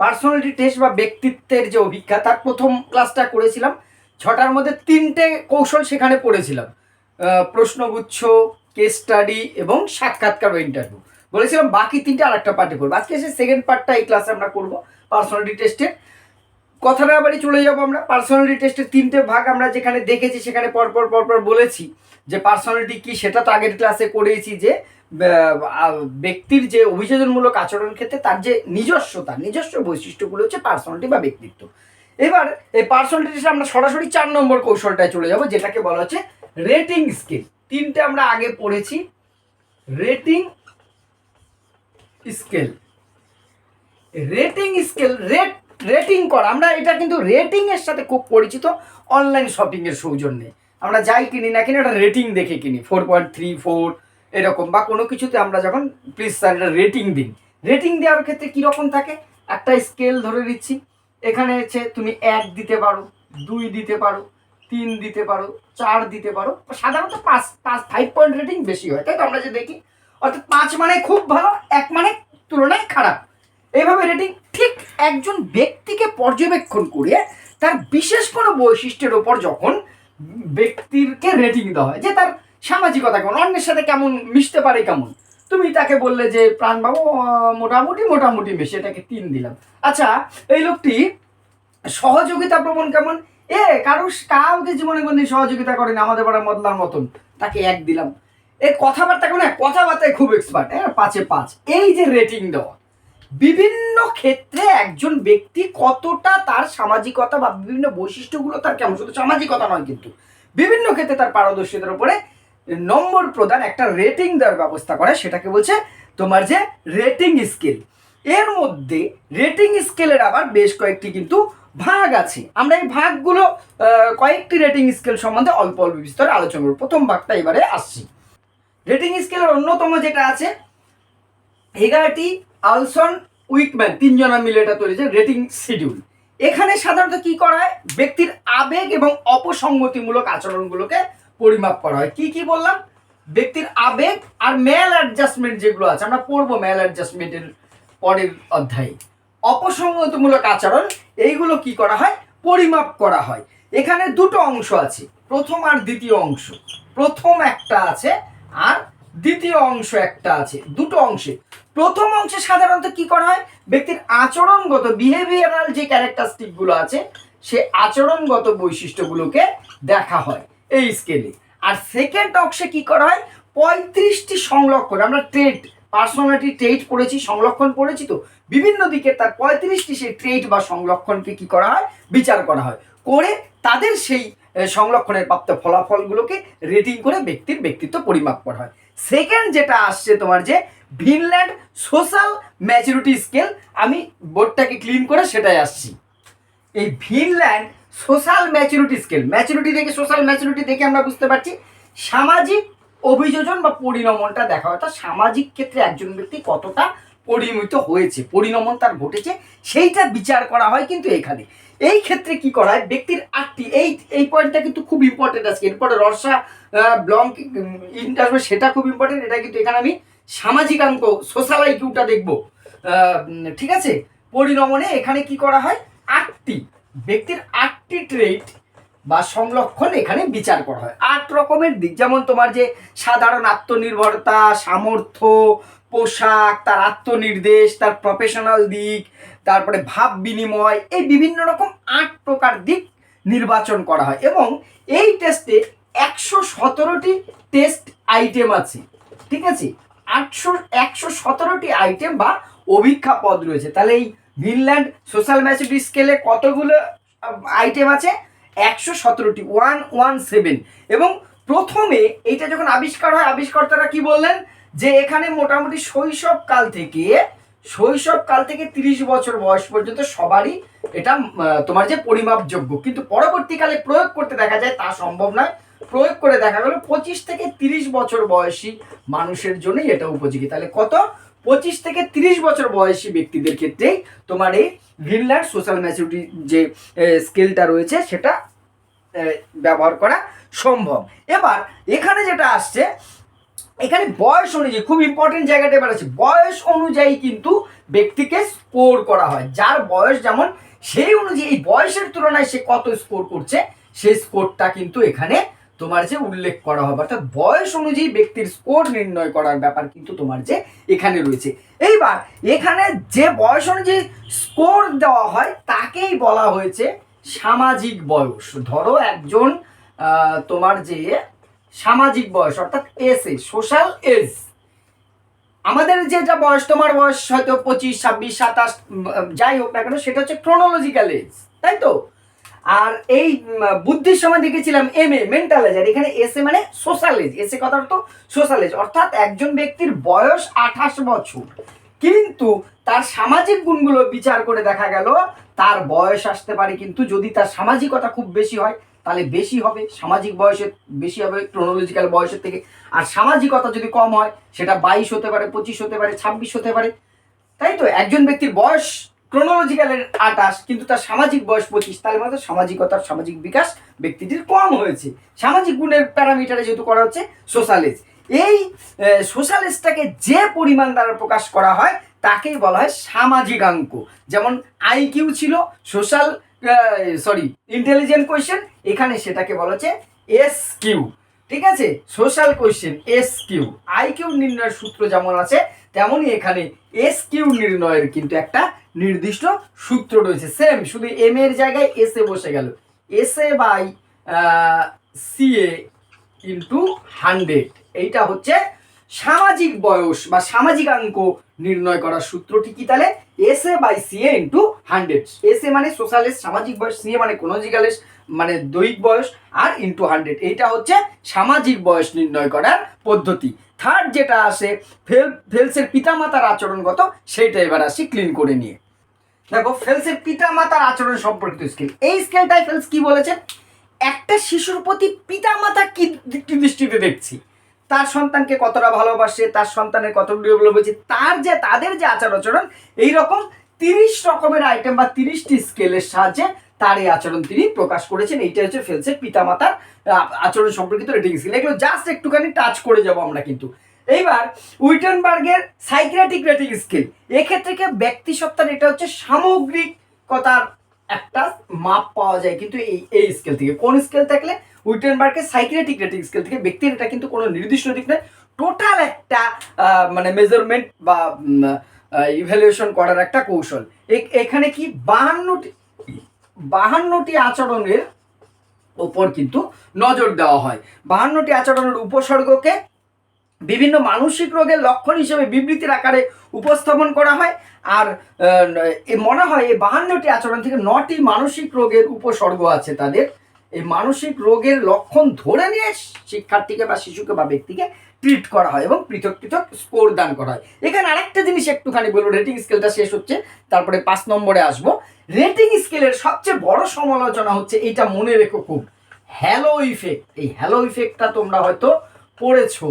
Personality test বা ব্যক্তিত্বের যে অভিজ্ঞতা, তার প্রথম ক্লাসটা করেছিলাম। ছটার মধ্যে তিনটে কৌশল সেখানে পড়েছিলাম। প্রশ্নগুচ্ছ কেস স্টাডি এবং সাক্ষাৎকার বা ইন্টারভিউ বলেছিলাম, বাকি তিনটে আর একটা পার্টে করব। আজকে সে সেকেন্ড পার্টটা এই ক্লাসে আমরা করব পার্সোনালিটি টেস্টের কথাটা আবারই চলে যাব আমরা। পার্সোনালিটি টেস্টের তিনটে ভাগ আমরা যেখানে দেখেছি, সেখানে পরপর পরপর বলেছি যে পার্সোনালিটি কি, সেটা তো আগের ক্লাসে করেছি যে ব্যক্তির যে অভিযোজনমূলক আচরণ ক্ষেত্রে তার যে নিজস্বতা নিজস্ব বৈশিষ্ট্যগুলো হচ্ছে পার্সোনালিটি বা ব্যক্তিত্ব। এবার এই পার্সোনালিটি টেস্টে আমরা সরাসরি চার নম্বর কৌশলটায় চলে যাব, যেটাকে বলা হচ্ছে রেটিং স্কেল তিনটে আমরা আগে পড়েছি। Rating scale rating scale rate rating করা। আমরা এটা কিন্তু রেটিং এর সাথে খুব পরিচিত অনলাইন শপিং এর সৌজন্যে। আমরা যাই কিনি না কিনি একটা রেটিং দেখে কিনি। ফোর পয়েন্ট থ্রি ফোর এরকম, বা কোনো কিছুতে আমরা যখন প্লিজ স্যার এটা রেটিং দিন রেটিং দেওয়ার ক্ষেত্রে কীরকম থাকে? একটা স্কেল ধরে দিচ্ছি এখানে হচ্ছে তুমি এক দিতে পারো, দুই দিতে পারো, তিন দিতে পারো, চার দিতে পারো, সাধারণত পাঁচ পাঁচ ফাইভ পয়েন্ট রেটিং বেশি হয়, তাই তো আমরা যে দেখি? অর্থাৎ পাঁচ মানে খুব ভালো, এক মানে তুলনায় খারাপ। এইভাবে রেটিং ঠিক একজন ব্যক্তিকে পর্যবেক্ষণ করে তার বিশেষ কোনো বৈশিষ্ট্যের ওপর যখন ব্যক্তিকে রেটিং দেওয়া হয়, যে তার সামাজিকতা কেমন? অন্যের সাথে কেমন মিশতে পারে কেমন? তুমি তাকে বললে যে প্রাণবাবু মোটামুটি মোটামুটি বেশি এটাকে তিন দিলাম। আচ্ছা এই লোকটি সহযোগিতা প্রবণ কেমন? এ, কারও, কাউকে জীবনে কোনদিন সহযোগিতা করেন, আমাদের পাড়ার মদলার মতন। তাকে এক দিলাম। এই কথাবার্তা কেমন? কথাবার্তায় খুব এক্সপার্ট হ্যাঁ পাঁচে পাঁচ। এই যে রেটিং দেওয়া, বিভিন্ন ক্ষেত্রে একজন ব্যক্তি কতটা তার সামাজিকতা বা বিভিন্ন বৈশিষ্ট্যগুলো তার কেমন? শুধু সামাজিকতা নয় কিন্তু। বিভিন্ন ক্ষেত্রে তার পারদর্শিতার উপরে নম্বর প্রদান একটা রেটিং দেওয়ার ব্যবস্থা করে, সেটাকে বলছে তোমার যে রেটিং স্কেল এর মধ্যে রেটিং স্কেলের আবার বেশ কয়েকটি কিন্তু ভাগ আছে। আমরা এই ভাগগুলো কয়েকটি রেটিং স্কেল সম্বন্ধে অল্প অল্প বিস্তরে আলোচনা করব। প্রথম ভাগটা এবারে আসছি। রেটিং স্কেলের অন্যতম যেটা আছে হেগার্টি আলসন উইকম্যান, তিনজনা মিলে এটা তৈরি রেটিং শিডিউল এখানে সাধারণত কি করা হয়? ব্যক্তির আবেগ এবং অপসঙ্গতিমূলক আচরণগুলোকে পরিমাপ করা হয়। কি কি বললাম? ব্যক্তির আবেগ আর ম্যাল অ্যাডজাস্টমেন্ট যেগুলো আছে, আমরা পড়ব ম্যাল অ্যাডজাস্টমেন্টের পরের অধ্যায়ে। অপসঙ্গতিমূলক আচরণ, এইগুলো কি করা হয়? পরিমাপ করা হয়। এখানে দুটো অংশ আছে, প্রথম আর দ্বিতীয় অংশ। প্রথম একটা আছে আর দ্বিতীয় অংশ একটা আছে, দুটো অংশে। প্রথম অংশে সাধারণত কি করা হয়? ব্যক্তির আচরণগত বিহেভিয়ারাল যে ক্যারেক্টারিস্টিকগুলো আছে, সে আচরণগত বৈশিষ্ট্যগুলোকে দেখা হয়। এই স্কেলে আর সেকেন্ড অংশে কি করা হয়? পঁয়ত্রিশটি সংলক্ষণ আমরা ট্রেড পার্সোনালিটি ট্রেড পড়েছি সংলক্ষণ পড়েছি তো? বিভিন্ন দিকে তার পঁয়ত্রিশটি সেই ট্রেড বা সংলক্ষণকে কি করা হয়? বিচার করা হয়। করে তাদের সেই আহ, সংলক্ষণের প্রাপ্ত ফলাফলগুলোকে রেটিং করে ব্যক্তির ব্যক্তিত্ব পরিমাপ করা হয়। সেকেন্ড যেটা আসছে তোমার যে ভিনল্যান্ড সোশ্যাল ম্যাচুরিটি স্কেল আমি বোর্ডটাকে ক্লিন করে সেটাই আসছি। এই Vineland social maturity scale. Maturity দেখে, সোশ্যাল ম্যাচুরিটি দেখে আমরা বুঝতে পারছি সামাজিক অভিযোজন বা পরিণমনটা দেখা অর্থাৎ সামাজিক ক্ষেত্রে একজন ব্যক্তি কতটা পরিণত হয়েছে, পরিণমন তার ঘটেছে, সেইটা বিচার করা হয় কিন্তু এখানে। এই ক্ষেত্রে কি করা হয়? ব্যক্তির আটটি, এই এই পয়েন্টটা কিন্তু খুব ইম্পর্টেন্ট আছে এরপরে রসা ব্লঙ্ক ইন্টারভিউ সেটা খুব ইম্পর্টেন্ট এটা কিন্তু এখানে আমি সামাজিক অঙ্ক সোশ্যাল আইকিউটা দেখব। ঠিক আছে? পরিণমনে এখানে কি করা হয়? আটটি। ব্যক্তির আটটি ট্রেট বা সংলক্ষণ এখানে বিচার করা হয়। আট রকমের দিক। যেমন তোমার যে সাধারণ আত্মনির্ভরতা, সামর্থ্য, পোশাক, তার আত্মনির্দেশ, তার প্রফেশনাল দিক, তারপরে ভাব বিনিময়, এই বিভিন্ন রকম আট প্রকার দিক নির্বাচন করা হয়। এবং এই টেস্টে একশো সতেরোটি টেস্ট আইটেম আছে। ঠিক আছে? আটশো, একশো সতেরোটি আইটেম বা অভিক্ষা পদ রয়েছে। তাহলে এই ভিনল্যান্ড সোশ্যাল ম্যাচুরিটি স্কেলে কতগুলো আইটেম আছে? একশো সতেরোটি ওয়ান ওয়ান সেভেন এবং প্রথমে এইটা যখন আবিষ্কার হয়, আবিষ্কর্তারা কি বললেন? যে এখানে মোটামুটি শৈশবকাল থেকে শৈশবকাল থেকে তিরিশ বছর বয়স পর্যন্ত সবারই এটা তোমার যে পরিমাপযোগ্য। কিন্তু পরবর্তীকালে প্রয়োগ করতে দেখা যায়, তা সম্ভব নয়। প্রয়োগ করে দেখা গেল পঁচিশ থেকে তিরিশ বছর বয়সী মানুষের জন্যই এটা উপযোগী। তাহলে কত? পঁচিশ থেকে তিরিশ বছর বয়সী ব্যক্তিদের ক্ষেত্রেই তোমার এই গ্রিনল্যান্ড সোশ্যাল ম্যাচুরিটি যে স্কেলটা রয়েছে, সেটা ব্যবহার করা সম্ভব। এবার, এখানে যেটা আসছে, এখানে বয়স অনুযায়ী, খুব ইম্পর্টেন্ট জায়গাটা এবার আছে, বয়স অনুযায়ী কিন্তু ব্যক্তিকে স্কোর করা হয়। যার বয়স যেমন, সেই অনুযায়ী, এই বয়সের তুলনায় সে কত স্কোর করছে, সেই স্কোরটা কিন্তু এখানে তোমার যে উল্লেখ করা হবে, অর্থাৎ বয়স অনুযায়ী ব্যক্তির স্কোর নির্ণয় করার ব্যাপার কিন্তু তোমার যে এখানে রয়েছে। এইবার এখানে যে বয়স অনুযায়ী স্কোর দেওয়া হয়, তাকেই বলা হয়েছে সামাজিক বয়স। ধরো একজন তোমার যে সামাজিক বয়স, অর্থাৎ এস এ সোশ্যাল এজ। আমাদের যেটা বয়স, তোমার বয়স হয়তো পঁচিশ, ছাব্বিশ, সাতাশ যাই হোক না কেন, সেটা হচ্ছে ক্রোনোলজিক্যাল এজ তাই তো? আর এই বুদ্ধির সময় দেখেছিলাম এম এ মেন্টাল আর এখানে এস এ মানে সোশ্যাল এজ এস এ কথা তো সোশ্যাল এজ অর্থাৎ একজন ব্যক্তির বয়স আঠাশ বছর। কিন্তু তার সামাজিক গুণগুলো বিচার করে দেখা গেল, তার বয়স আসতে পারে কিন্তু যদি তার সামাজিকতা খুব বেশি হয়, তাহলে বেশি হবে, সামাজিক বয়সে বেশি হবে ক্রোনোলজিক্যাল বয়সের থেকে। আর সামাজিকতা যদি কম হয়, সেটা বাইশ হতে পারে, পঁচিশ হতে পারে, ছাব্বিশ হতে পারে। তাই তো? একজন ব্যক্তির বয়স ক্রোনোলজিক্যালের আটাশ, কিন্তু তার সামাজিক বয়স পঁচিশ, তাহলে মানে সামাজিকতার সামাজিক বিকাশ ব্যক্তিটির কম হয়েছে। সামাজিক গুণের প্যারামিটারে যেহেতু করা হচ্ছে সোশ্যালেজ এই সোশ্যালেজটাকে যে পরিমাণ দ্বারা প্রকাশ করা হয়, তাকেই বলা হয় সামাজিকাঙ্ক। যেমন আইকিউ ছিল সোশ্যাল সরি ইন্টেলিজেন্ট কোয়েশ্চেন এখানে সেটাকে বলা হচ্ছে এস কিউ ঠিক আছে? Social question S Q IQ নির্ণয়ের সূত্র যেমন আছে, তেমনই এখানে এস কিউ নির্ণয়ের কিন্তু একটা নির্দিষ্ট সূত্র রয়েছে। সেম শুধু এম এর জায়গায় এস এ বসে গেল। S A by C A into hundred এইটা হচ্ছে সামাজিক বয়স বা সামাজিকাঙ্ক নির্ণয় করার সূত্রটি কি তাহলে? S A by C A into hundred S A মানে সোশ্যালিস্ট সামাজিক বয়স সি এ মানে কোনোজিক্যালিস মানে দৈহিক বয়স আর ইন্টু হান্ড্রেড এইটা হচ্ছে সামাজিক বয়স নির্ণয় করার পদ্ধতি। থার্ড যেটা আসে, ফেল, ফেলসের পিতামাতার আচরণগত, সেইটা এবার আসি ক্লিন করে নিয়ে। দেখো, ফেলসের পিতামাতার আচরণ সম্পর্কিত স্কেল এই স্কেলটাই ফেলস কি বলেছেন একটা শিশুর প্রতি পিতামাতা কি দৃষ্টিতে দেখছি? তার সন্তানকে কতটা ভালোবাসে, তার সন্তানের কতগুলো ভালোবাসে তার যে, তাদের যে আচার আচরণ, এইরকম তিরিশ রকমের আইটেম বা তিরিশটি স্কেলের সাহায্যে তার এই আচরণ তিনি প্রকাশ করেছেন। এইটা হচ্ছে ফেলসের পিতামাতার আচরণ সম্পর্কিত রেটিং স্কেল এগুলো জাস্ট একটুখানি টাচ করে যাব আমরা কিন্তু। এইবার উইটেনবার্গের সাইক্রেটিক রেটিং স্কেল এক্ষেত্রে ব্যক্তি সত্তার এটা হচ্ছে সামগ্রিকতার একটা মাপ পাওয়া যায় কিন্তু এই এই স্কেল থেকে। কোন স্কেল থাকলে? উইটেনবার্গের সাইক্রেটিক রেটিং স্কেল থেকে। ব্যক্তির এটা কিন্তু কোনো নির্দিষ্ট দিক নয়। টোটাল একটা মানে মেজারমেন্ট বা ইভ্যালুয়েশন করার একটা কৌশল। এখানে কি বাহান্নটি বাহান্নটি আচরণের ওপর কিন্তু নজর দেওয়া হয়। বাহান্নটি আচরণের উপসর্গকে বিভিন্ন মানসিক রোগের লক্ষণ হিসেবে বিবৃতির আকারে উপস্থাপন করা হয়। আর মনে হয় এই বাহান্নটি আচরণ থেকে নটি মানসিক রোগের উপসর্গ আছে তাদের। এই মানসিক রোগের লক্ষণ ধরে নিয়ে শিক্ষার্থীকে বা শিশুকে বা ব্যক্তিকে ট্রিট করা হয় এবং পৃথক পৃথক স্কোর দান করা হয়। এখানে আরেকটা জিনিস একটুখানি বলব রেটিং স্কেলটা শেষ হচ্ছে, তারপরে পাঁচ নম্বরে আসব। রেটিং স্কেলের সবচেয়ে বড় সমালোচনা হচ্ছে, এইটা মনে রেখো খুব হ্যালো ইফেক্ট এই হ্যালো ইফেক্টটা তোমরা হয়তো পড়েছো।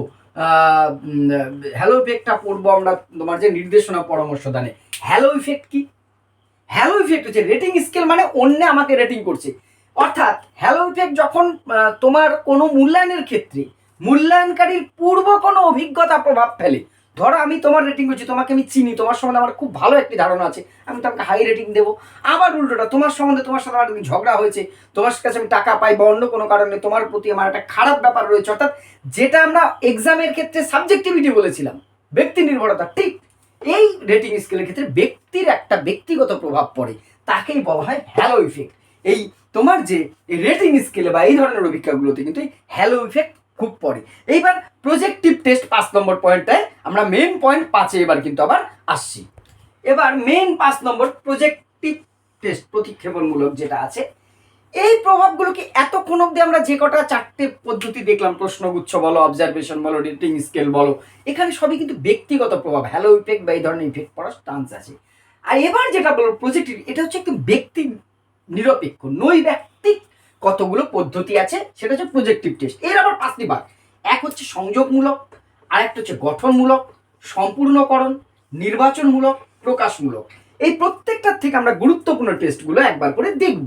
হ্যালো ইফেক্টটা পড়ব আমরা তোমার যে নির্দেশনা পরামর্শ দানে। হ্যালো ইফেক্ট কি? হ্যালো ইফেক্ট হচ্ছে রেটিং স্কেল মানে অন্য আমাকে রেটিং করছে। অর্থাৎ হ্যালো ইফেক্ট যখন তোমার কোনো মূল্যায়নের ক্ষেত্রে মূল্যায়নকারীর পূর্ব কোনো অভিজ্ঞতা প্রভাব ফেলে। ধরো আমি তোমার রেটিং করছি, তোমাকে আমি চিনি, তোমার সম্বন্ধে আমার খুব ভালো একটি ধারণা আছে, আমি তোমাকে হাই রেটিং দেবো। আবার উল্টোটা, তোমার সম্বন্ধে তোমার সাথে আমার ঝগড়া হয়েছে, তোমার কাছে আমি টাকা পাই বা অন্য কোনো কারণে তোমার প্রতি আমার একটা খারাপ ব্যাপার রয়েছে, অর্থাৎ যেটা আমরা এক্সামের ক্ষেত্রে সাবজেক্টিভিটি বলেছিলাম, ব্যক্তি নির্ভরতা, ঠিক এই রেটিং স্কেলের ক্ষেত্রে ব্যক্তির একটা ব্যক্তিগত প্রভাব পড়ে, তাকেই বলা হয় হ্যালো ইফেক্ট এই তোমার যে রেটিং স্কেলে বা এই ধরনের অভিজ্ঞতাগুলোতে কিন্তু এই হ্যালো ইফেক্ট খুব পড়ে এইবার প্রজেক্টিভ টেস্ট পাঁচ নম্বর পয়েন্টটায় আমরা মেন পয়েন্ট পাঁচে এবার কিন্তু আবার আসছি। এবার মেন পাঁচ নম্বর প্রজেক্টিভ টেস্ট প্রতিক্ষেপণমূলক যেটা আছে, এই প্রভাবগুলোকে এতক্ষণ অব্দি আমরা যে কটা চারটে পদ্ধতি দেখলাম প্রশ্নগুচ্ছ বলো অবজারভেশন বলো রেটিং স্কেল বলো, এখানে সবই কিন্তু ব্যক্তিগত প্রভাব হ্যালো ইফেক্ট বা এই ধরনের ইফেক্ট পড়ার চান্স আছে। আর এবার যেটা বলো প্রজেক্টিভ এটা হচ্ছে একটু ব্যক্তি নিরপেক্ষ নৈব্যক্তিক কতগুলো পদ্ধতি আছে, সেটা হচ্ছে প্রজেক্টিভ টেস্ট এর আবার পাঁচটি ভাগ। এক হচ্ছে সংযোগমূলক আর একটা হচ্ছে গঠনমূলক, সম্পূর্ণকরণ, নির্বাচনমূলক, প্রকাশমূলক। এই প্রত্যেকটার থেকে আমরা গুরুত্বপূর্ণ টেস্টগুলো একবার করে দেখব।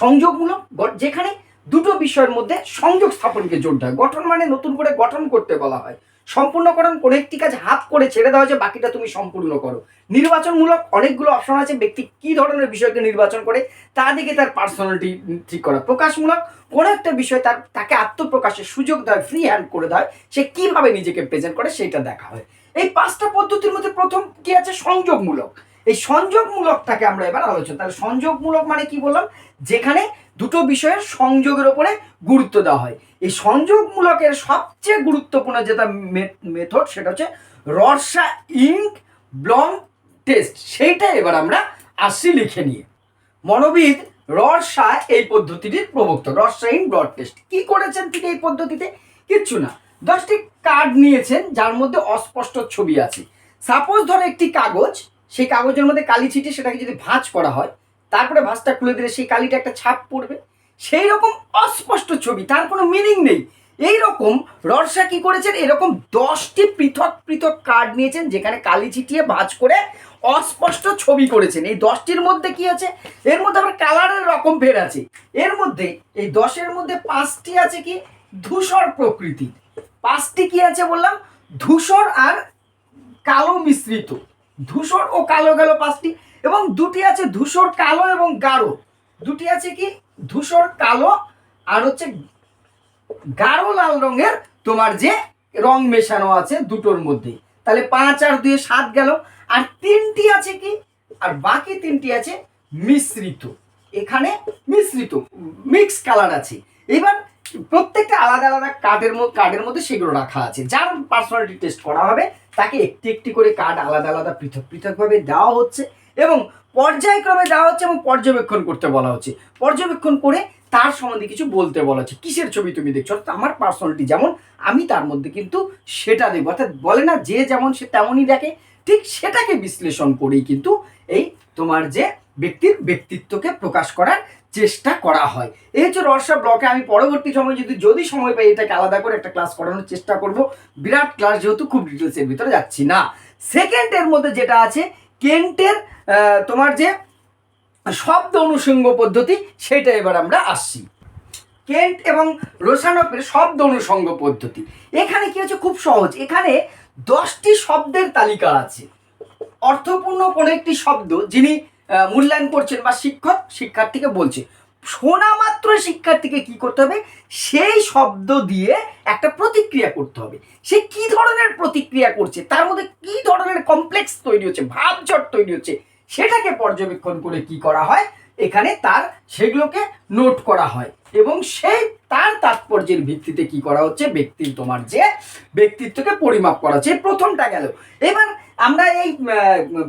সংযোগমূলক যেখানে দুটো বিষয়ের মধ্যে সংযোগ স্থাপনকে জোর দেয়। গঠন মানে নতুন করে গঠন করতে বলা হয়। সম্পূর্ণকরণ কোনো একটি কাজ হাত করে ছেড়ে দেওয়া হয়েছে বাকিটা তুমি সম্পূর্ণ করো। নির্বাচনমূলক অনেকগুলো অপশন আছে, ব্যক্তি কি ধরনের বিষয়কে নির্বাচন করে তা দিকে তার পার্সোনালিটি ঠিক করা। প্রকাশমূলক কোনো একটা বিষয় তার, তাকে আত্মপ্রকাশের সুযোগ দেয় ফ্রি হ্যান্ড করে দেয়, সে কীভাবে নিজেকে প্রেজেন্ট করে সেটা দেখা হয়। এই পাঁচটা পদ্ধতির মধ্যে প্রথম কি আছে? সংযোগমূলক। এই সংযোগমূলকটাকে আমরা এবার আলোচনা তাহলে সংযোগমূলক মানে কি বললাম? যেখানে দুটো বিষয়ের সংযোগের ওপরে গুরুত্ব দেওয়া হয়। এই সংযোগমূলকের সবচেয়ে গুরুত্বপূর্ণ যেটা মেথড সেটা হচ্ছে রর্সা ইঙ্ক ব্লং টেস্ট। সেইটা এবার আমরা আসি লিখে নিয়ে। মনোবিদ রর্সা এই পদ্ধতিটির প্রবক্তক রর্সা ইন ব্লড টেস্ট। কি করেছেন তিনি এই পদ্ধতিতে? কিচ্ছু না। দশটি কার্ড নিয়েছেন, যার মধ্যে অস্পষ্ট ছবি আছে। সাপোজ ধরো একটি কাগজ সেই কাগজের মধ্যে কালি ছিটিয়ে সেটাকে যদি ভাঁজ করা হয়, তারপরে ভাঁজটা খুলে দিলে সেই কালিটা একটা ছাপ পড়বে। সেই রকম অস্পষ্ট ছবি, তার কোনো মিনিং নেই। এই রকম রর্ষা কি করেছেন? এরকম দশটি পৃথক পৃথক কার্ড নিয়েছেন, যেখানে কালি ছিটিয়ে ভাঁজ করে অস্পষ্ট ছবি করেছেন। এই দশটির মধ্যে কি আছে? এর মধ্যে আবার কালারের রকম ফের আছে। এর মধ্যে, এই দশের মধ্যে পাঁচটি আছে কি? ধূসর প্রকৃতি পাঁচটি কি আছে বললাম? ধূসর আর কালো মিশ্রিত। ধূসর ও কালো গেল পাঁচটি, এবং দুটি আছে ধূসর, কালো এবং গাঢ়। দুটি আছে কি? ধূসর, কালো, আর হচ্ছে গাঢ় লাল রঙের তোমার যে রং মেশানো আছে দুটোর মধ্যে। তাহলে পাঁচ আর দুই সাত গেল, আর তিনটি আছে কি? আর বাকি তিনটি আছে মিশ্রিত। এখানে মিশ্রিত মিক্স কালার আছে। এবার প্রত্যেকটা আলাদা আলাদা কার্ডের মধ্যে কার্ডের মধ্যে সেগুলো রাখা আছে। যার পার্সোনালিটি টেস্ট করা হবে, তাকে একটি একটি করে কার্ড আলাদা আলাদা পৃথক পৃথকভাবে দেওয়া হচ্ছে এবং পর্যায়ক্রমে দেওয়া হচ্ছে এবং পর্যবেক্ষণ করতে বলা হচ্ছে। পর্যবেক্ষণ করে তার সম্বন্ধে কিছু বলতে বলা হচ্ছে। কিসের ছবি তুমি দেখছ? অর্থাৎ আমার পার্সোনালিটি যেমন, আমি তার মধ্যে কিন্তু সেটা দেখব অর্থাৎ বলে না যে যেমন সে তেমনই দেখে, ঠিক সেটাকে বিশ্লেষণ করেই কিন্তু এই তোমার যে ব্যক্তির ব্যক্তিত্বকে প্রকাশ করার চেষ্টা করা হয়। এই হচ্ছে রর্ষা ব্লকে আমি পরবর্তী সময় যদি যদি সময় পাই এটাকে আলাদা করে একটা ক্লাস করানোর চেষ্টা করব। বিরাট ক্লাস যেহেতু খুব ডিটেলসের ভিতরে যাচ্ছি না। সেকেন্ডের মধ্যে যেটা আছে, কেন্টের তোমার যে শব্দ অনুষঙ্গ পদ্ধতি, সেটা এবার আমরা আসছি। কেন্ট এবং রোশানপের শব্দ অনুষঙ্গ পদ্ধতি। এখানে কি হচ্ছে খুব সহজ। এখানে দশটি শব্দের তালিকা আছে। অর্থপূর্ণ কোনো একটি শব্দ যিনি মূল্যায়ন করছেন বা শিক্ষক, শিক্ষার্থীকে বলছে। শোনা মাত্র শিক্ষার্থীকে কি করতে হবে? সেই শব্দ দিয়ে একটা প্রতিক্রিয়া করতে হবে। সে কি ধরনের প্রতিক্রিয়া করছে? তার মধ্যে কি ধরনের কমপ্লেক্স তৈরি হচ্ছে, ভাবঝট তৈরি হচ্ছে? সেটাকে পর্যবেক্ষণ করে কি করা হয়? এখানে তার সেগুলোকে নোট করা হয়। এবং সেই তার তাৎপর্যের ভিত্তিতে কি করা হচ্ছে? ব্যক্তির তোমার যে ব্যক্তিত্বকে পরিমাপ করা হচ্ছে। প্রথমটা গেল। এবার আমরা এই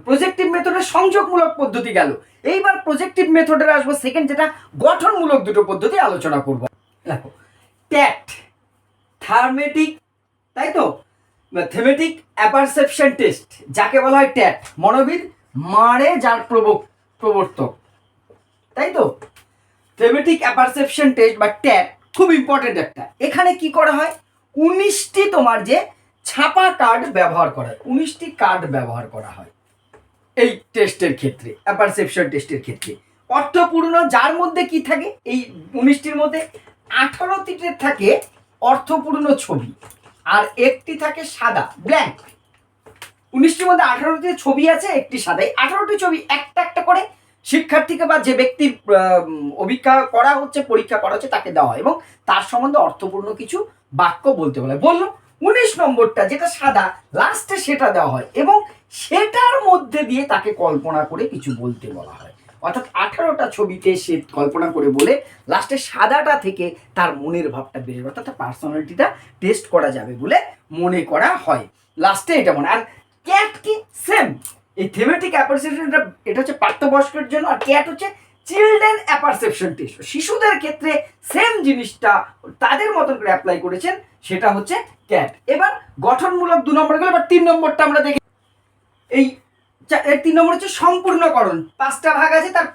প্রজেক্টিভ মেথডের সংযোগমূলক পদ্ধতি গেল। এইবার প্রজেক্টিভ মেথডের আসব সেকেন্ড যেটা গঠনমূলক দুটো পদ্ধতি আলোচনা করব। দেখো ট্যাট থার্মেটিক তাই তো? থেমেটিক অ্যাপারসেপশন টেস্ট যাকে বলা হয় ট্যাট মনোবিদ মারে যার প্রবর্তক। তাই তো? থেমেটিক অ্যাপারসেপশন টেস্ট বা ট্যাট খুব ইম্পর্টেন্ট একটা। এখানে কি করা হয়? উনিশটি তোমার যে ছাপা কার্ড ব্যবহার করা হয়। উনিশটি কার্ড ব্যবহার করা হয় এই টেস্টের ক্ষেত্রে অ্যাপারসেপশন টেস্টের ক্ষেত্রে। অর্থপূর্ণ যার মধ্যে কি থাকে? এই উনিশটির মধ্যে আঠারোটিতে থাকে অর্থপূর্ণ ছবি আর একটি থাকে সাদা ব্ল্যাঙ্ক উনিশটির মধ্যে আঠারোটি ছবি আছে, একটি সাদা। এই আঠারোটি ছবি একটা একটা করে শিক্ষার্থীকে বা যে ব্যক্তির অভিজ্ঞা করা হচ্ছে, পরীক্ষা করা হচ্ছে, তাকে দেওয়া এবং তার সম্বন্ধে অর্থপূর্ণ কিছু বাক্য বলতে বলে। বলল উনিশ নম্বরটা যেটা সাদা লাস্টে সেটা দেওয়া হয় এবং সেটার মধ্যে দিয়ে তাকে কল্পনা করে কিছু বলতে বলা হয়। অর্থাৎ আঠারোটা ছবিতে সে কল্পনা করে বলে লাস্টে সাদাটা থেকে তার মনের ভাবটা বেরোবে অর্থাৎ পার্সোনালিটিটা টেস্ট করা যাবে বলে মনে করা হয়। লাস্টে এটা মনে আর ক্যাট কি? সেম এই থেমেটিক অ্যাপারসেপশনটা এটা হচ্ছে প্রাপ্তবয়স্কের জন্য, আর ক্যাট হচ্ছে চিলড্রেন অ্যাপারসেপশন টেস্ট শিশুদের ক্ষেত্রে সেম জিনিসটা তাদের মতন করে অ্যাপ্লাই করেছেন, সেটা হচ্ছে ক্যাট এবার গঠনমূলক দু নম্বর গেল, এবার তিন নম্বরটা আমরা দেখি। এই এর তিন নম্বর হচ্ছে সম্পূর্ণকরণ। পাঁচটা ভাগ আছে, তার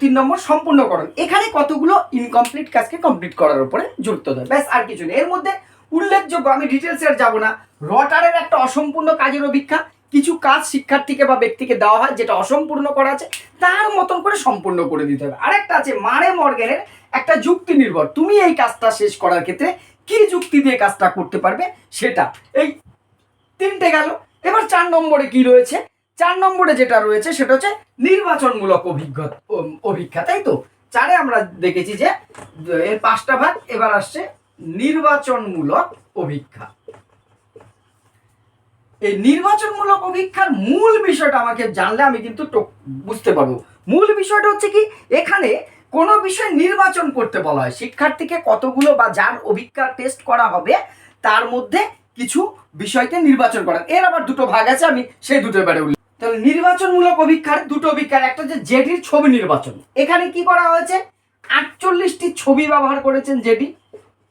তিন- নম্বর সম্পূর্ণকরণ। এখানে কতগুলো ইনকমপ্লিট কাজকে কমপ্লিট করার উপরে গুরুত্ব দেয় ব্যাস, আর কিছু নেই। এর মধ্যে উল্লেখযোগ্য, আমি ডিটেলসে আর যাব না। রটারের একটা অসম্পূর্ণ কাজের অভিজ্ঞা কিছু কাজ শিক্ষার্থীকে বা ব্যক্তিকে দেওয়া হয়, যেটা অসম্পূর্ণ করা আছে, তার মতন করে সম্পূর্ণ করে দিতে হবে। আরেকটা আছে, মারে মর্গেনের একটা যুক্তি নির্ভর। তুমি এই কাজটা শেষ করার ক্ষেত্রে কি যুক্তি দিয়ে কাজটা করতে পারবে সেটা। এই তিনটে গেল। এবার চার নম্বরে কি রয়েছে? চার নম্বরে যেটা রয়েছে সেটা হচ্ছে নির্বাচনমূলক অভিজ্ঞতা অভিজ্ঞতা, তাই তো? চারে আমরা দেখেছি যে, এর পাঁচটা ভাগ, এবার আসছে নির্বাচনমূলক অভিজ্ঞা এই নির্বাচনমূলক অভিজ্ঞার মূল বিষয়টা আমাকে জানলে আমি কিন্তু বুঝতে পারব। মূল বিষয়টা হচ্ছে কি, এখানে কোনো বিষয় নির্বাচন করতে বলা হয়। শিক্ষার্থীকে কতগুলো বা যার অভিজ্ঞা টেস্ট করা হবে, তার মধ্যে কিছু বিষয়কে নির্বাচন করা। এর আবার দুটো ভাগ আছে, আমি সেই দুটো এবারে উল্লেখ তাহলে নির্বাচনমূলক অভিজ্ঞার দুটো অভিজ্ঞার একটা যে জেডির ছবি নির্বাচন। এখানে কি করা হয়েছে? আটচল্লিশটি ছবি ব্যবহার করেছেন জেডি।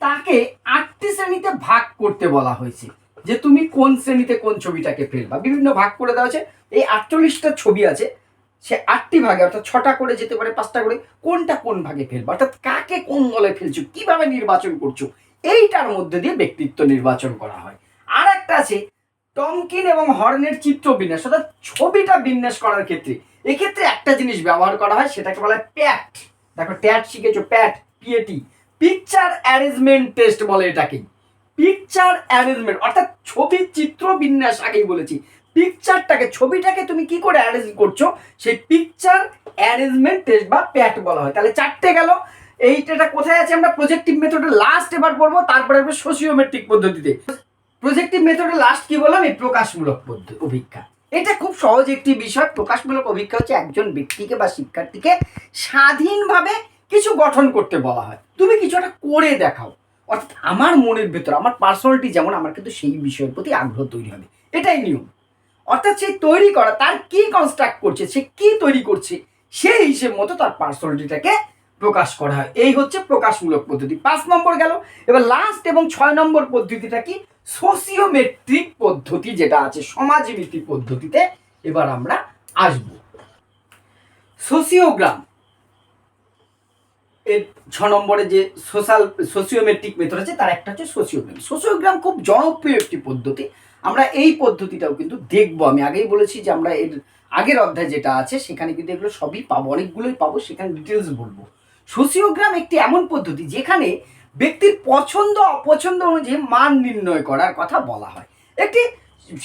তাকে আটটি শ্রেণীতে ভাগ করতে বলা হয়েছে। যে তুমি কোন শ্রেণীতে কোন ছবিটাকে ফেলবা। বিভিন্ন ভাগ করে দেওয়া আছে। এই আটচল্লিশটা ছবি আছে। সে আটটি ভাগে, অর্থাৎ ছটা করে যেতে পারে, পাঁচটা করে, কোনটা কোন ভাগে ফেলবা? অর্থাৎ কাকে কোন দলে ফেলছো? কীভাবে নির্বাচন করছ? এইটার মধ্যে দিয়ে ব্যক্তিত্ব নির্বাচন করা হয়। আর একটা আছে, টমকিন এবং হর্নের চিত্র বিন্যাস, অর্থাৎ ছবিটা বিন্যাস করার ক্ষেত্রে। এক্ষেত্রে একটা জিনিস ব্যবহার করা হয়, সেটাকে বলা হয় প্যাট। দেখো, ট্যাট শিখেছো, pat PAT picture arrangement test বলে এটাকে। পিকচার অ্যারেঞ্জমেন্ট অর্থাৎ ছবির চিত্র বিন্যাস আগেই বলেছি। পিকচারটাকে ছবিটাকে তুমি কি করে অ্যারেঞ্জ করছ? সেই পিকচার অ্যারেঞ্জমেন্ট টেস্ট বা প্যাট বলা হয়। তাহলে চারটে গেল। এইটা কোথায় আছে? আমরা প্রজেক্টিভ মেথডে লাস্ট এবার পড়ব, তারপরে আসবে সোশিওমেট্রিক পদ্ধতিতে। প্রজেক্টিভ মেথডে লাস্ট কি বললাম? এই প্রকাশমূলক পদ্ধতি অভিজ্ঞা এটা খুব সহজ একটি বিষয়। প্রকাশমূলক অভিজ্ঞা হচ্ছে একজন ব্যক্তিকে বা শিক্ষার্থীকে স্বাধীনভাবে কিছু গঠন করতে বলা হয়। তুমি কিছু একটা করে দেখাও। অর্থাৎ আমার মনের ভেতর, আমার পার্সোনালিটি যেমন, আমার কিন্তু সেই বিষয়ের প্রতি আগ্রহ তৈরি হবে। এটাই নিয়ম। অর্থাৎ সেই তৈরি করা, তার কি কনস্ট্রাক্ট করছে, সে কি তৈরি করছে, সেই হিসেব মতো তার পার্সোনালিটিটাকে প্রকাশ করা হয়। এই হচ্ছে প্রকাশমূলক পদ্ধতি। পাঁচ নম্বর গেল। এবার লাস্ট এবং ছয় নম্বর পদ্ধতিটা কি? সোসিওমেট্রিক পদ্ধতি যেটা আছে সমাজনীতি পদ্ধতিতে এবার আমরা আসব। সোসিওগ্রাম এর ছ নম্বরে যে সোশ্যাল সোসিওমেট্রিক মেথড আছে, তার একটা হচ্ছে সোসিওগ্রাম সোসিওগ্রাম খুব জনপ্রিয় একটি পদ্ধতি। আমরা এই পদ্ধতিটাও কিন্তু দেখব। আমি আগেই বলেছি যে আমরা এর আগের অধ্যায় যেটা আছে, সেখানে কিন্তু এগুলো সবই পাবো, অনেকগুলোই পাবো, সেখানে ডিটেলস বলব। সোসিওগ্রাম একটি এমন পদ্ধতি যেখানে ব্যক্তির পছন্দ, অপছন্দ অনুযায়ী মান নির্ণয় করার কথা বলা হয়। একটি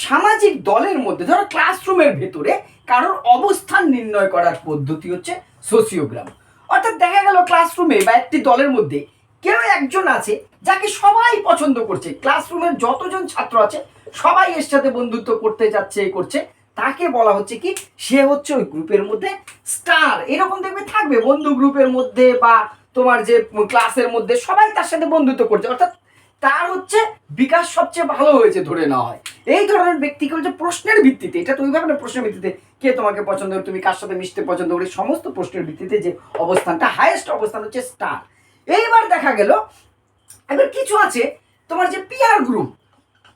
সামাজিক দলের মধ্যে, ধরো ক্লাসরুমের ভেতরে কারোর অবস্থান নির্ণয় করার পদ্ধতি হচ্ছে সোসিওগ্রাম অর্থাৎ দেখা গেল ক্লাসরুমে বা একটি দলের মধ্যে কেউ একজন আছে যাকে সবাই পছন্দ করছে। ক্লাসরুমের যতজন ছাত্র আছে, সবাই এর সাথে বন্ধুত্ব করতে যাচ্ছে, করছে। তাকে বলা হচ্ছে কি, সে হচ্ছে ওই গ্রুপের মধ্যে স্টার এরকম দেখবে থাকবে বন্ধু গ্রুপের মধ্যে বা তোমার যে ক্লাসের মধ্যে সবাই তার সাথে বন্ধুত্ব করছে। অর্থাৎ তার হচ্ছে বিকাশ সবচেয়ে ভালো হয়েছে ধরে নেওয়া হয়। এই ধরনের ব্যক্তিকে হচ্ছে প্রশ্নের ভিত্তিতে, এটা তো ওইভাবে না, প্রশ্নের ভিত্তিতে কে তোমাকে পছন্দ করে, তুমি কার সাথে মিশতে পছন্দ করে সমস্ত প্রশ্নের ভিত্তিতে যে অবস্থানটা হায়েস্ট অবস্থান হচ্ছে স্টার এইবার দেখা গেল, এবার কিছু আছে, তোমার যে পিয়ার গ্রুপ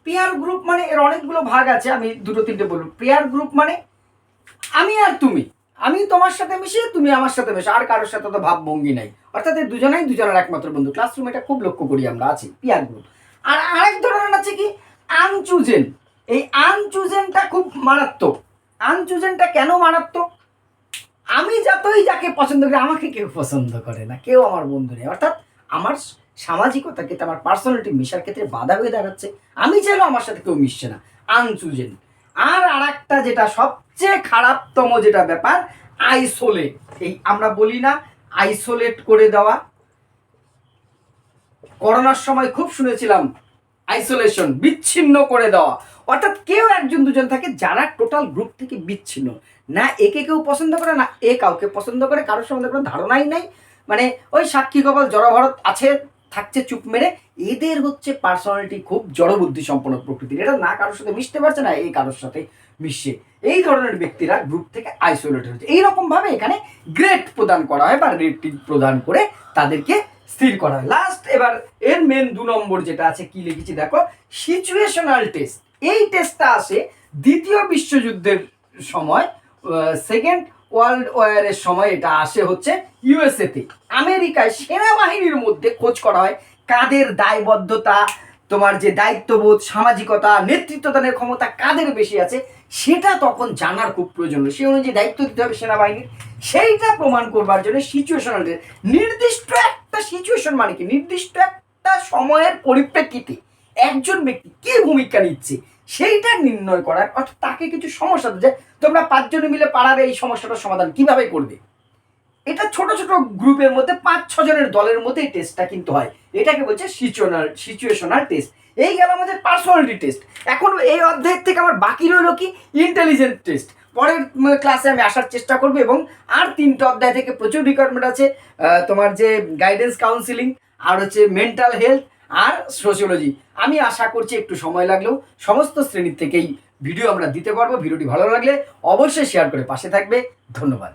পিয়ার গ্রুপ মানে এর অনেকগুলো ভাগ আছে, আমি দুটো তিনটে বলব। পিয়ার গ্রুপ মানে আমি আর তুমি। আমি তোমার সাথে মিশি, তুমি আমার সাথে মিশে, আর কারোর সাথে তো ভাবভঙ্গি নাই। অর্থাৎ এই দুজনেই দুজনের একমাত্র বন্ধু। ক্লাসরুম এটা খুব লক্ষ্য করি আমরা, আছি পিয়ার গ্রুপ আর আরেক ধরনের আছে কি? আনচুজেন এই আনচুজেনটা খুব মারাত্মক। আনচুজেনটা কেন মারাত্মক? আমি যতই যাকে পছন্দ করি, আমাকে কেউ পছন্দ করে না, কেউ আমার বন্ধু নেই। অর্থাৎ আমার সামাজিকতা ক্ষেত্রে আমার পার্সোনালিটি মিশার ক্ষেত্রে বাধা হয়ে দাঁড়াচ্ছে। আমি চাইলেও আমার সাথে কেউ মিশছে না। আনচুজেন আর আর একটা যেটা সবচেয়ে খারাপতম যেটা ব্যাপার আইসোলেট এই আমরা বলি না আইসোলেট করে দেওয়া। করোনার সময় খুব শুনেছিলাম আইসোলেশন বিচ্ছিন্ন করে দেওয়া। অর্থাৎ কেউ একজন দুজন থাকে যারা টোটাল গ্রুপ থেকে বিচ্ছিন্ন। না একে কেউ পছন্দ করে, না এ কাউকে পছন্দ করে, কারোর সম্বন্ধে কোনো ধারণাই নাই। মানে ওই সাক্ষী কপাল জড়ভরত আছে, থাকছে চুপ মেরে এদের হচ্ছে পার্সোনালিটি খুব জড়বুদ্ধি সম্পন্ন প্রকৃতির। এটা না কারোর সাথে মিশতে পারছে না, এই কারোর সাথে মিশছে। এই ধরনের ব্যক্তিরা গ্রুপ থেকে আইসোলেট হচ্ছে। এইরকম ভাবে এখানে গ্রেড প্রদান করা হয় বা রেটিং প্রদান করে তাদেরকে স্থির করা হয়। লাস্ট এবার এর মেন দু নম্বর যেটা আছে, কি লিখেছি দেখো? সিচুয়েশনাল টেস্ট এই টেস্টটা আসে দ্বিতীয় বিশ্বযুদ্ধের সময় সেকেন্ড ওয়ার্ল্ড ওয়ারের সময় এটা আসে হচ্ছে ইউএসএতে আমেরিকায় সেনাবাহিনীর মধ্যে খোঁজ করা হয়। কাদের দায়বদ্ধতা, তোমার যে দায়িত্ববোধ, সামাজিকতা, নেতৃত্বদানের ক্ষমতা কাদের বেশি আছে, সেটা তখন জানার খুব প্রয়োজন। সেই অনুযায়ী দায়িত্ব দিতে হবে সেনাবাহিনীর। সেইটা প্রমাণ করবার জন্য সিচুয়েশনাল নির্দিষ্ট একটা সিচুয়েশন মানে কি? নির্দিষ্ট একটা সময়ের পরিপ্রেক্ষিতে একজন ব্যক্তি কি ভূমিকা নিচ্ছে, সেইটা নির্ণয় করার অর্থাৎ তাকে কিছু সমস্যা যে তোমরা পাঁচজনে মিলে পাড়ার এই সমস্যাটার সমাধান কীভাবে করবে? এটা ছোট ছোট গ্রুপের মধ্যে পাঁচ ছজনের দলের মধ্যে টেস্টটা কিন্তু হয়। এটাকে বলছে সিচুয়েশনাল সিচুয়েশনাল টেস্ট এই গেল আমাদের পার্সোনালিটি টেস্ট এখন এই অধ্যায়ের থেকে আমার বাকি রইল কি? ইন্টেলিজেন্ট টেস্ট পরের ক্লাসে আমি আসার চেষ্টা করব এবং আর তিনটে অধ্যায় থেকে প্রচুর রিকোয়ারমেন্ট আছে। তোমার যে গাইডেন্স কাউন্সিলিং আর হচ্ছে মেন্টাল হেলথ আর সোশিওলজি আমি আশা করছি একটু সময় লাগলেও সমস্ত শ্রেণির থেকেই ভিডিও আমরা দিতে পারব। ভিডিওটি ভালো লাগলে অবশ্যই শেয়ার করে পাশে থাকবে। ধন্যবাদ।